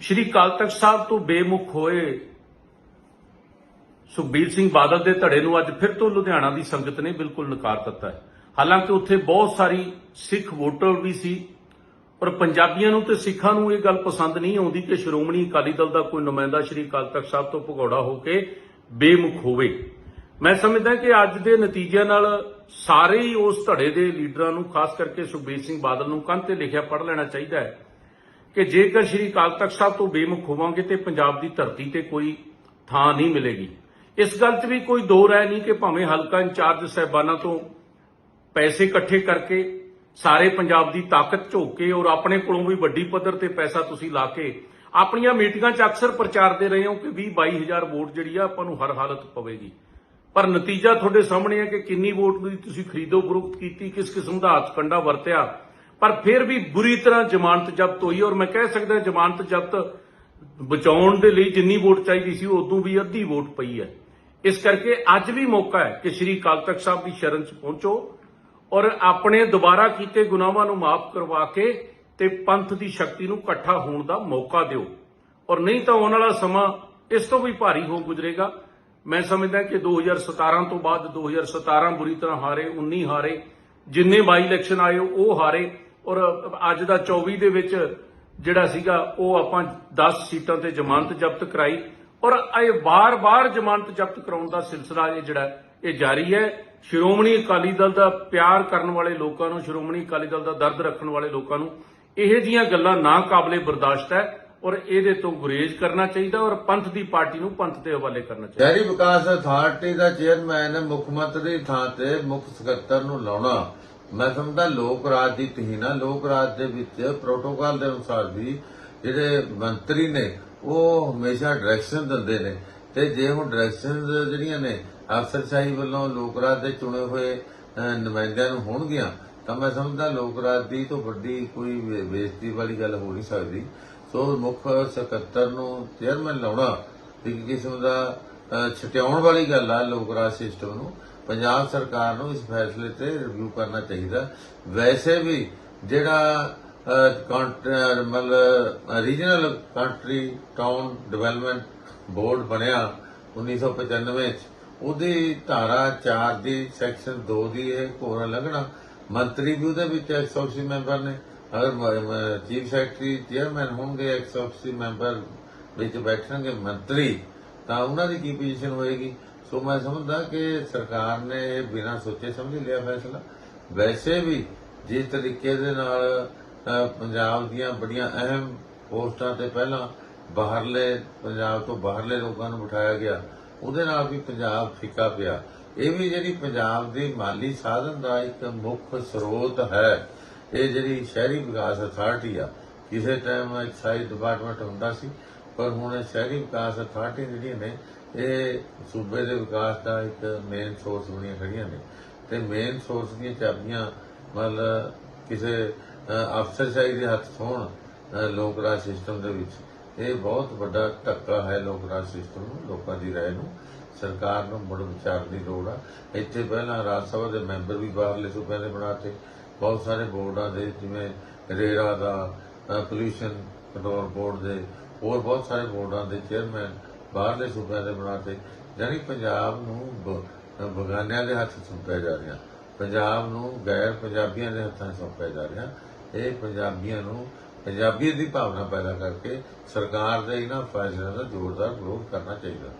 ਸ਼੍ਰੀ ਅਕਾਲ ਤਖਤ ਸਾਹਿਬ ਤੋਂ ਬੇਮੁਖ ਹੋਏ ਸੁਖਬੀਰ ਸਿੰਘ ਬਾਦਲ ਦੇ ਧੜੇ ਨੂੰ ਅੱਜ ਫਿਰ ਤੋਂ ਲੁਧਿਆਣਾ ਦੀ ਸੰਗਤ ਨੇ ਬਿਲਕੁਲ ਨਕਾਰ ਦਿੱਤਾ ਹੈ। ਹਾਲਾਂਕਿ ਉੱਥੇ ਬਹੁਤ ਸਾਰੀ ਸਿੱਖ ਵੋਟਰ ਵੀ ਸੀ ਪਰ ਪੰਜਾਬੀਆਂ ਨੂੰ ਤੇ ਸਿੱਖਾਂ ਨੂੰ ਇਹ ਗੱਲ ਪਸੰਦ ਨਹੀਂ ਆਉਂਦੀ ਕਿ ਸ਼੍ਰੋਮਣੀ ਅਕਾਲੀ ਦਲ ਦਾ ਕੋਈ ਨੁਮਾਇੰਦਾ ਸ਼੍ਰੀ ਅਕਾਲ ਤਖਤ ਸਾਹਿਬ ਤੋਂ ਭਗੌੜਾ ਹੋ ਕੇ ਬੇਮੁਖ ਹੋਵੇ। ਮੈਂ ਸਮਝਦਾ ਕਿ ਅੱਜ ਦੇ ਨਤੀਜਿਆਂ ਨਾਲ ਸਾਰੇ ਹੀ ਉਸ ਧੜੇ ਦੇ ਲੀਡਰਾਂ ਨੂੰ, ਖਾਸ ਕਰਕੇ ਸੁਖਬੀਰ ਸਿੰਘ ਬਾਦਲ ਨੂੰ ਕੰਧ ਤੇ ਲਿਖਿਆ ਪੜ੍ਹ ਲੈਣਾ ਚਾਹੀਦਾ ਹੈ। ਕਿ ਜੇਕਰ ਸ਼੍ਰੀ ਅਕਾਲ ਤਖਤ ਸਾਹਿਬ ਤੋਂ ਬੇਮੁਖ ਹੋਵਾਂਗੇ ਤੇ ਪੰਜਾਬ ਦੀ ਧਰਤੀ ਤੇ ਕੋਈ ਥਾਂ ਨਹੀਂ ਮਿਲੇਗੀ। ਇਸ ਗੱਲ 'ਚ ਵੀ ਕੋਈ ਦੋ ਰਾਏ ਨਹੀਂ ਕਿ ਭਾਵੇਂ ਹਲਕਾ ਇੰਚਾਰਜ ਸਹਿਬਾਨਾਂ ਤੋਂ ਪੈਸੇ ਇਕੱਠੇ ਕਰਕੇ ਸਾਰੇ ਪੰਜਾਬ ਦੀ ਤਾਕਤ ਝੋਕ ਕੇ ਔਰ ਆਪਣੇ ਕੋਲੋਂ ਵੀ ਵੱਡੀ ਪੱਧਰ ਤੇ ਪੈਸਾ ਤੁਸੀਂ ਲਾ ਕੇ ਆਪਣੀਆਂ ਮੀਟਿੰਗਾਂ 'ਚ ਅਕਸਰ ਪ੍ਰਚਾਰ ਦੇ ਰਹੇ ਹੋ ਕਿ 20 22000 ਵੋਟ ਜਿਹੜੀ ਆ ਆਪਾਂ ਨੂੰ ਹਰ ਹਾਲਤ ਪਵੇਗੀ। ਪਰ ਨਤੀਜਾ ਤੁਹਾਡੇ ਸਾਹਮਣੇ ਹੈ ਕਿ ਕਿੰਨੀ ਵੋਟ ਦੀ ਤੁਸੀਂ ਖਰੀਦੋ ਫਰੋਖਤ ਕੀਤੀ, ਕਿਸ ਕਿਸਮ ਦਾ ਹੱਥਕੰਡਾ ਵਰਤਿਆ ਪਰ ਫਿਰ ਵੀ ਬੁਰੀ ਤਰ੍ਹਾਂ ਜ਼ਮਾਨਤ ਜ਼ਬਤ ਹੋਈ ਔਰ ਮੈਂ ਕਹਿ ਸਕਦਾ ਜ਼ਮਾਨਤ ਜ਼ਬਤ ਬਚਾਉਣ ਦੇ ਲਈ ਜਿੰਨੀ ਵੋਟ ਚਾਹੀਦੀ ਸੀ, ਉਦੋਂ ਵੀ ਅੱਧੀ ਵੋਟ ਪਈ ਹੈ। ਇਸ ਕਰਕੇ ਅੱਜ ਵੀ ਮੌਕਾ ਹੈ ਕਿ ਸ਼੍ਰੀ ਅਕਾਲ ਤਖਤ ਸਾਹਿਬ ਦੀ ਸ਼ਰਨ 'ਚ ਪਹੁੰਚੋ ਔਰ ਆਪਣੇ ਦੁਬਾਰਾ ਕੀਤੇ ਗੁਨਾਹਾਂ ਨੂੰ ਮਾਫ ਕਰਵਾ ਕੇ ਤੇ ਪੰਥ ਦੀ ਸ਼ਕਤੀ ਨੂੰ ਇਕੱਠਾ ਹੋਣ ਦਾ ਮੌਕਾ ਦਿਓ। ਔਰ ਨਹੀਂ ਤਾਂ ਆਉਣ ਵਾਲਾ ਸਮਾਂ ਇਸ ਤੋਂ ਵੀ ਭਾਰੀ ਹੋ ਗੁਜ਼ਰੇਗਾ। ਮੈਂ ਸਮਝਦਾ ਕਿ 2017 ਤੋਂ ਬਾਅਦ 2017 ਬੁਰੀ ਤਰ੍ਹਾਂ ਹਾਰੇ 19 ਹਾਰੇ, ਜਿੰਨੇ ਬਾਈ ਇਲੈਕਸ਼ਨ ਆਏ, ਉਹ ਹਾਰੇ। ਔਰ ਅੱਜ ਦਾ 24 ਦੇ ਵਿੱਚ ਜਿਹੜਾ ਸੀਗਾ, ਉਹ ਆਪਾਂ 10 ਸੀਟਾਂ ਤੇ ਜ਼ਮਾਨਤ ਜ਼ਬਤ ਕਰਾਈ। ਔਰ ਇਹ ਵਾਰ-ਵਾਰ ਜ਼ਮਾਨਤ ਜ਼ਬਤ ਕਰਾਉਣ ਦਾ ਸਿਲਸਿਲਾ ਇਹ ਜਿਹੜਾ, ਇਹ ਜਾਰੀ ਹੈ। ਸ਼੍ਰੋਮਣੀ ਅਕਾਲੀ ਦਲ ਦਾ ਪਿਆਰ ਕਰਨ ਵਾਲੇ ਲੋਕਾਂ ਨੂੰ, ਸ਼੍ਰੋਮਣੀ ਅਕਾਲੀ ਦਲ ਦਾ ਦਰਦ ਰੱਖਣ ਵਾਲੇ ਲੋਕਾਂ ਨੂੰ ਇਹੋ ਜੀਆਂ ਗੱਲਾਂ ਨਾ ਕਾਬਲੇ ਬਰਦਾਸ਼ਤ ਹੈ ਔਰ ਇਹਦੇ ਤੋਂ ਗੁਰੇਜ਼ ਕਰਨਾ ਚਾਹੀਦਾ ਔਰ ਪੰਥ ਦੀ ਪਾਰਟੀ ਨੂੰ ਪੰਥ ਦੇ ਹਵਾਲੇ ਕਰਨਾ ਚਾਹੀਦਾ। ਸ਼ਹਿਰੀ ਵਿਕਾਸ ਅਥਾਰਟੀ ਦਾ ਚੇਅਰਮੈਨ ਮੁੱਖ ਮੰਤਰੀ ਥਾਂ ਤੇ ਮੁੱਖ ਸਕੱਤਰ ਨੂੰ ਲਾਉਣਾ ਮੈਂ ਸਮਝਦਾ ਲੋਕ ਰਾਜ ਦੀ ਤਹੀਨਾ ਲੋਕ ਰਾਜ ਦੇ ਵਿੱਚ ਪ੍ਰੋਟੋਕਾਲ ਦੇ ਅਨੁਸਾਰ ਵੀ ਜਿਹੜੇ ਮੰਤਰੀ ਨੇ, ਉਹ ਹਮੇਸ਼ਾ ਡਾਇਰੈਕਸ਼ਨ ਦਿੰਦੇ ਨੇ। ਤੇ ਜੇ ਹੁਣ ਡਾਇਰੈਕਸ਼ਨ ਜਿਹੜੀਆਂ ਨੇ ਅਫਸਰਸ਼ਾਹੀ ਵੱਲੋਂ ਲੋਕ ਰਾਜ ਦੇ ਚੁਣੇ ਹੋਏ ਨੁਮਾਇੰਦਿਆਂ ਨੂੰ ਹੋਣਗੀਆਂ, ਤਾਂ ਮੈਂ ਸਮਝਦਾ ਲੋਕ ਰਾਜ ਦੀ ਤੋਂ ਵੱਡੀ ਕੋਈ ਬੇ- ਬੇਇੱਜ਼ਤੀ ਵਾਲੀ ਗੱਲ ਹੋ ਨਹੀਂ ਸਕਦੀ। ਸੋ ਮੁੱਖ ਸਕੱਤਰ ਨੂੰ ਚੇਅਰਮੈਨ ਲਾਉਣਾ ਇੱਕ ਕਿਸਮ ਦਾ ਛਟਿਆਉਣ ਵਾਲੀ ਗੱਲ ਆ ਲੋਕ ਰਾਜ ਸਿਸਟਮ ਨੂੰ। ਪੰਜਾਬ ਸਰਕਾਰ ਨੂੰ ਇਸ ਫੈਸਲੇ ਤੇ ਰਿਵਿਊ ਕਰਨਾ ਚਾਹੀਦਾ। ਵੈਸੇ ਵੀ ਜਿਹੜਾ ਮਤਲਬ, regional country town development board ਬਣਿਆ 1995 ਚ, ਉਹਦੀ ਧਾਰਾ 4 ਦੀ, ਸੈਕਸ਼ਨ 2 ਦੀ ਇਹ ਕੋਰਾ ਲੱਗਣਾ ਮੰਤਰੀ ਵੀ ਉਹਦੇ ਵਿੱਚ 180 ਮੈਂਬਰ ਨੇ। ਅਗਰ ਚੀਫ ਸੈਕਟਰੀ, ਚੇਅਰਮੈਨ ਹੋਣਗੇ 180 ਮੈਂਬਰ ਵਿੱਚ ਬੈਠਣਗੇ ਮੰਤਰੀ, ਤਾਂ ਉਹਨਾਂ ਦੀ ਕੀ ਪੋਜੀਸ਼ਨ ਹੋਏਗੀ? ਸੋ ਮੈਂ ਸਮਝਦਾ ਕਿ ਸਰਕਾਰ ਨੇ ਇਹ ਬਿਨਾਂ ਸੋਚੇ ਸਮਝੇ ਲਿਆ ਫੈਸਲਾ। ਵੈਸੇ ਵੀ ਜਿਸ ਤਰੀਕੇ ਦੇ ਨਾਲ ਪੰਜਾਬ ਦੀਆਂ ਬੜੀਆਂ ਅਹਿਮ ਪੋਸਟਾਂ ਤੇ ਪਹਿਲਾਂ ਬਾਹਰਲੇ, ਪੰਜਾਬ ਤੋਂ ਬਾਹਰਲੇ ਲੋਕਾਂ ਨੂੰ ਬਿਠਾਇਆ ਗਿਆ, ਉਹਦੇ ਨਾਲ ਵੀ ਪੰਜਾਬ ਫਿੱਕਾ ਪਿਆ। ਇਹ ਵੀ ਜਿਹੜੀ ਪੰਜਾਬ ਦੇ ਮਾਲੀ ਸਾਧਨ ਦਾ ਇੱਕ ਮੁੱਖ ਸਰੋਤ ਹੈ, ਇਹ ਜਿਹੜੀ ਸ਼ਹਿਰੀ ਵਿਕਾਸ ਅਥਾਰਟੀ ਆ, ਕਿਸੇ ਟਾਈਮ ਐਕਸਾਈਜ਼ ਡਿਪਾਰਟਮੈਂਟ ਹੁੰਦਾ ਸੀ ਪਰ ਹੁਣ ਸ਼ਹਿਰੀ ਵਿਕਾਸ ਅਥਾਰਟੀ ਜਿਹੜੀਆਂ ਨੇ ਇਹ ਸੂਬੇ ਦੇ ਵਿਕਾਸ ਦਾ ਇੱਕ ਮੇਨ ਸੋਰਸ ਬਣੀਆਂ ਖੜੀਆਂ ਨੇ। ਤੇ ਮੇਨ ਸੋਰਸ ਦੀਆਂ ਚਾਬੀਆਂ ਮਤਲਬ ਕਿਸੇ ਅਹ, ਅਫਸਰਸ਼ਾਹੀ ਦੇ ਹੱਥ 'ਚ ਹੋਣ ਲੋਕ ਰਾਜ ਸਿਸਟਮ ਦੇ ਵਿੱਚ ਇਹ ਬਹੁਤ ਵੱਡਾ ਧੱਕਾ ਹੈ ਲੋਕ ਰਾਜ ਸਿਸਟਮ ਨੂੰ ਲੋਕਾਂ ਦੀ ਰਾਏ ਨੂੰ। ਸਰਕਾਰ ਨੂੰ ਮੁੜ ਵਿਚਾਰ ਦੀ ਲੋੜ ਆ। ਇੱਥੇ ਪਹਿਲਾਂ ਰਾਜ ਸਭਾ ਦੇ ਮੈਂਬਰ ਵੀ ਬਾਹਰਲੇ ਸੂਬਿਆਂ ਦੇ ਬਣਾਤੇ। ਬਹੁਤ ਸਾਰੇ ਬੋਰਡਾਂ ਦੇ ਜਿਵੇਂ ਰੇਰਾ ਦਾ ਪੋਲੂਸ਼ਨ ਕੰਟਰੋਲ ਬੋਰਡ ਦੇ ਹੋਰ ਬਹੁਤ ਸਾਰੇ ਬੋਰਡਾਂ ਦੇ ਚੇਅਰਮੈਨ ਬਾਹਰਲੇ ਸੂਬਿਆਂ ਦੇ ਬਣਾਤੇ ਯਾਨੀ ਪੰਜਾਬ ਨੂੰ ਬ- ਬਗਾਨਿਆਂ ਦੇ ਹੱਥ ਸੌਂਪਿਆ ਜਾ ਰਿਹਾ। ਪੰਜਾਬ ਨੂੰ ਗੈਰ ਪੰਜਾਬੀਆਂ ਦੇ ਹੱਥਾਂ 'ਚ ਸੌਂਪਿਆ ਜਾ ਰਿਹਾ। ਇਹ ਪੰਜਾਬੀਆਂ ਨੂੰ ਪੰਜਾਬੀਅਤ ਦੀ ਭਾਵਨਾ ਪੈਦਾ ਕਰਕੇ ਸਰਕਾਰ ਦੇ ਇਹਨਾਂ ਫੈਸਲਿਆਂ ਦਾ ਜ਼ੋਰਦਾਰ ਵਿਰੋਧ ਕਰਨਾ ਚਾਹੀਦਾ।